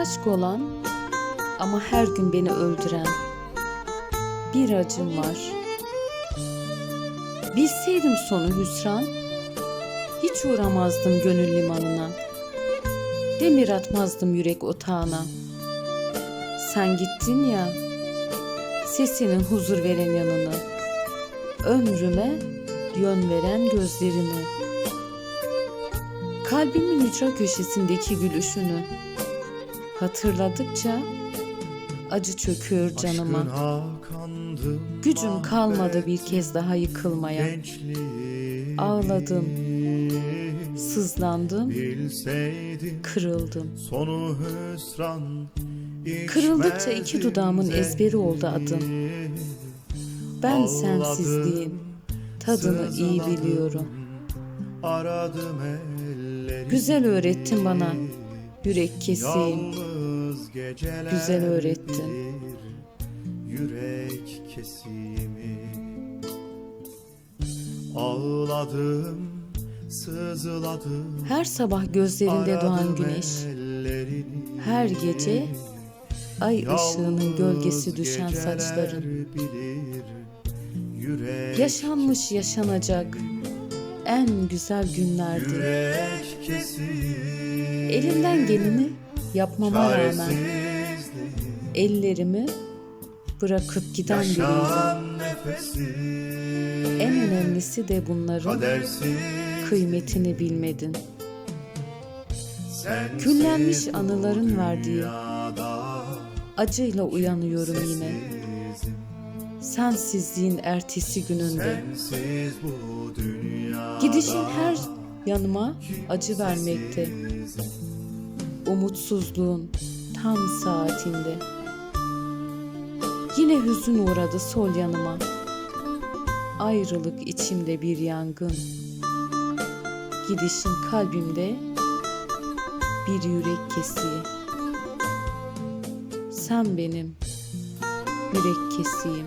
aşk olan ama her gün beni öldüren bir acım var. Bilseydim sonu hüsran, hiç uğramazdım gönül limanına. Demir atmazdım yürek otağına. Sen gittin ya, sesinin huzur veren yanını. Ömrüme yön veren gözlerini. Kalbimin ücra köşesindeki gülüşünü. Hatırladıkça acı çöküyor canıma. Gücüm kalmadı mahvettim bir kez daha yıkılmaya. Ağladım, sızlandım, kırıldım. sonu hüsran Kırıldıkça iki dudağımın ezberi oldu adım. Ben sensizliğin tadını iyi biliyorum. Güzel öğrettin bana yürek geceler Güzel öğrettin. Yürek kesimi. Ağladım Sızladım. Her sabah gözlerinde doğan güneş, her gece ay ışığının gölgesi düşen saçların. bilir Yürek Yaşanmış yaşanacak en güzel günlerdi. Yürek kesimi Elimden geleni yapmama rağmen ellerimi bırakıp giden biriydim. En önemlisi de bunların kıymetini bilmedin. Küllenmiş anıların verdiği acıyla uyanıyorum yine. Sensizliğin ertesi gününde. Gidişin her yanıma acı vermekte. Umutsuzluğun tam saatinde. Yine hüzün uğradı sol yanıma. Ayrılık içimde bir yangın. Gidişin kalbimde bir yürek kesiği. Sen benim yürek kesiğim.